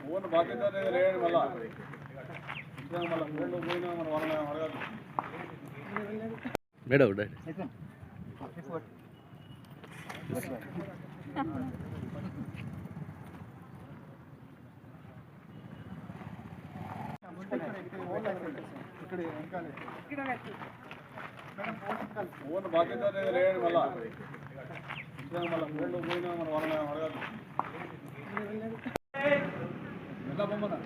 Phone బాధ్యత అనేది లేదండి మళ్ళా ఇంకా మళ్ళా ఫోన్లో పోయినా మన వాళ్ళని అడగాలి మేడం డాడీ ఫోన్ బాధ్యత అనేది లేదండి మళ్ళా ఇంకా మళ్ళా ఫోన్లో పోయినా మన వాళ్ళని అడగాలి ఎలా పొమ్మన్నా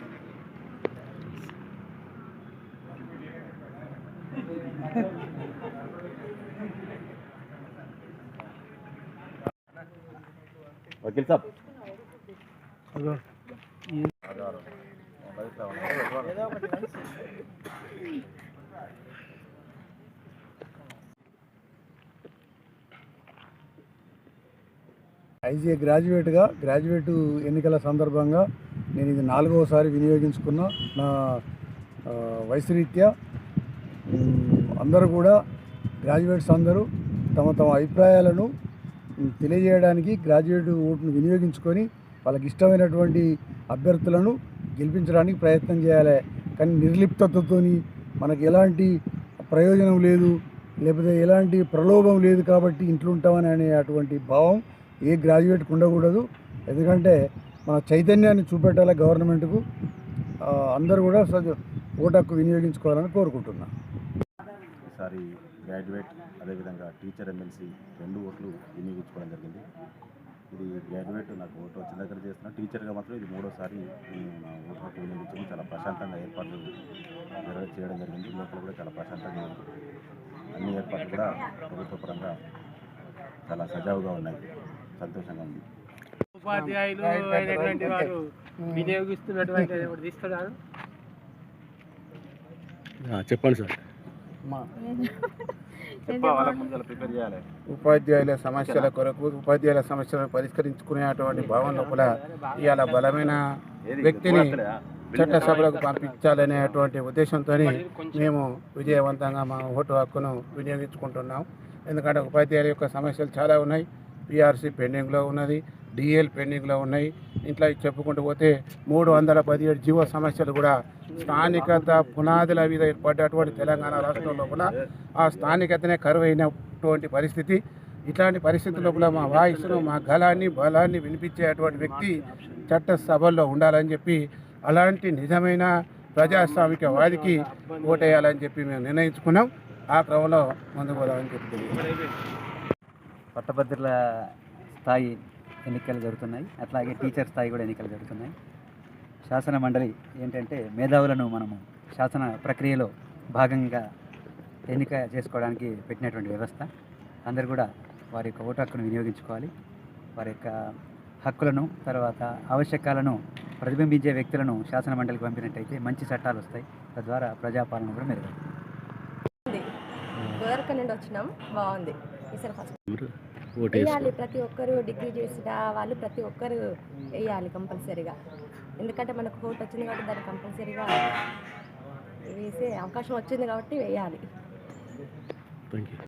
వకీల్ సాబ్ ఐజీఏ గ్రాడ్యుయేట్గా గ్రాడ్యుయేట్ ఎన్నికల సందర్భంగా నేను ఇది నాలుగవసారి వినియోగించుకున్న నా వయసు రీత్యా అందరూ కూడా గ్రాడ్యుయేట్స్ అందరూ తమ తమ అభిప్రాయాలను తెలియజేయడానికి గ్రాడ్యుయేట్ ఓటును వినియోగించుకొని వాళ్ళకి ఇష్టమైనటువంటి అభ్యర్థులను గెలిపించడానికి ప్రయత్నం చేయాలి. కానీ నిర్లిప్తతతోని మనకి ఎలాంటి ప్రయోజనం లేదు లేకపోతే ఎలాంటి ప్రలోభం లేదు కాబట్టి ఇంట్లో ఉంటామని అనే అటువంటి భావం ఏ గ్రాడ్యుయేట్కి ఉండకూడదు. ఎందుకంటే మన చైతన్యాన్ని చూపెట్టాలి గవర్నమెంట్కు. అందరూ కూడా సజ ఓటు హక్కు వినియోగించుకోవాలని కోరుకుంటున్నాను ఈసారి గ్రాడ్యుయేట్ అదేవిధంగా టీచర్ ఎమ్మెల్సీ రెండు ఓట్లు వినియోగించుకోవడం జరిగింది. ఇది గ్రాడ్యుయేట్ నాకు ఓటు వచ్చిన దగ్గర చేస్తున్నా. టీచర్గా మాత్రం ఇది మూడోసారి ఓటు హక్కు వినియోగించుకుని చాలా ప్రశాంతంగా ఏర్పాట్లు నిర్వహణ చేయడం జరిగింది. లోపల కూడా చాలా ప్రశాంతంగా ఉంది. అన్ని ఏర్పాట్లు కూడా ప్రభుత్వ పరంగా చాలా సజావుగా ఉన్నాయి. సంతోషంగా ఉంది ఉపాధ్యాయులు అయినటువంటి వారు వినియోగిస్తున్నటువంటి ఒకటి తీస్తున్నారు చెప్పండి సార్. ఉపాధ్యాయుల సమస్యల కొరకు ఉపాధ్యాయుల సమస్యలను పరిష్కరించుకునేటువంటి భావం లోపల ఇవాళ బలమైన వ్యక్తిని చట్టసభలకు పంపించాలనేటువంటి ఉద్దేశంతో మేము విజయవంతంగా మా ఓటు హక్కును వినియోగించుకుంటున్నాం. ఎందుకంటే ఉపాధ్యాయుల యొక్క సమస్యలు చాలా ఉన్నాయి. పిఆర్సీ పెండింగ్లో ఉన్నది డిఎల్ పెండింగ్లో ఉన్నాయి. ఇంట్లో చెప్పుకుంటూ పోతే మూడు వందల పదిహేడు జీవో సమస్యలు కూడా స్థానికత పునాదుల మీద ఏర్పడ్డటువంటి తెలంగాణ రాష్ట్రం లోపల ఆ స్థానికతనే కరువైనటువంటి పరిస్థితి. ఇట్లాంటి పరిస్థితుల లోపల మా వాయిస్ను మా గలాన్ని బలాన్ని వినిపించేటువంటి వ్యక్తి చట్ట సభల్లో ఉండాలని చెప్పి అలాంటి నిజమైన ప్రజాస్వామిక వాదికి ఓటేయాలని చెప్పి మేము నిర్ణయించుకున్నాం. ఆ క్రమంలో ముందుకు పోదామని చెప్పి పట్టభద్రుల స్థాయి ఎన్నికలు జరుగుతున్నాయి. అట్లాగే టీచర్ స్థాయి కూడా ఎన్నికలు జరుగుతున్నాయి. శాసన మండలి ఏంటంటే మేధావులను మనము శాసన ప్రక్రియలో భాగంగా ఎన్నిక చేసుకోవడానికి పెట్టినటువంటి వ్యవస్థ. అందరు కూడా వారి యొక్క ఓటు హక్కును వినియోగించుకోవాలి. వారి యొక్క హక్కులను తర్వాత ఆవశ్యకాలను ప్రతిబింబించే వ్యక్తులను శాసన మండలికి పంపినట్టయితే మంచి చట్టాలు వస్తాయి. తద్వారా ప్రజాపాలన కూడా మెరుగవుతుంది. నుండి వచ్చినాం? బాగుంది. ఈసారి ఫస్ట్ ఓటు వేయాలి ప్రతి ఒక్కరు డిగ్రీ చేసిన వాళ్ళు ప్రతి ఒక్కరు వేయాలి కంపల్సరీగా. ఎందుకంటే మనకు ఓటు వచ్చింది కాబట్టి దాన్ని కంపల్సరీగా వేసే అవకాశం వచ్చింది కాబట్టి వేయాలి.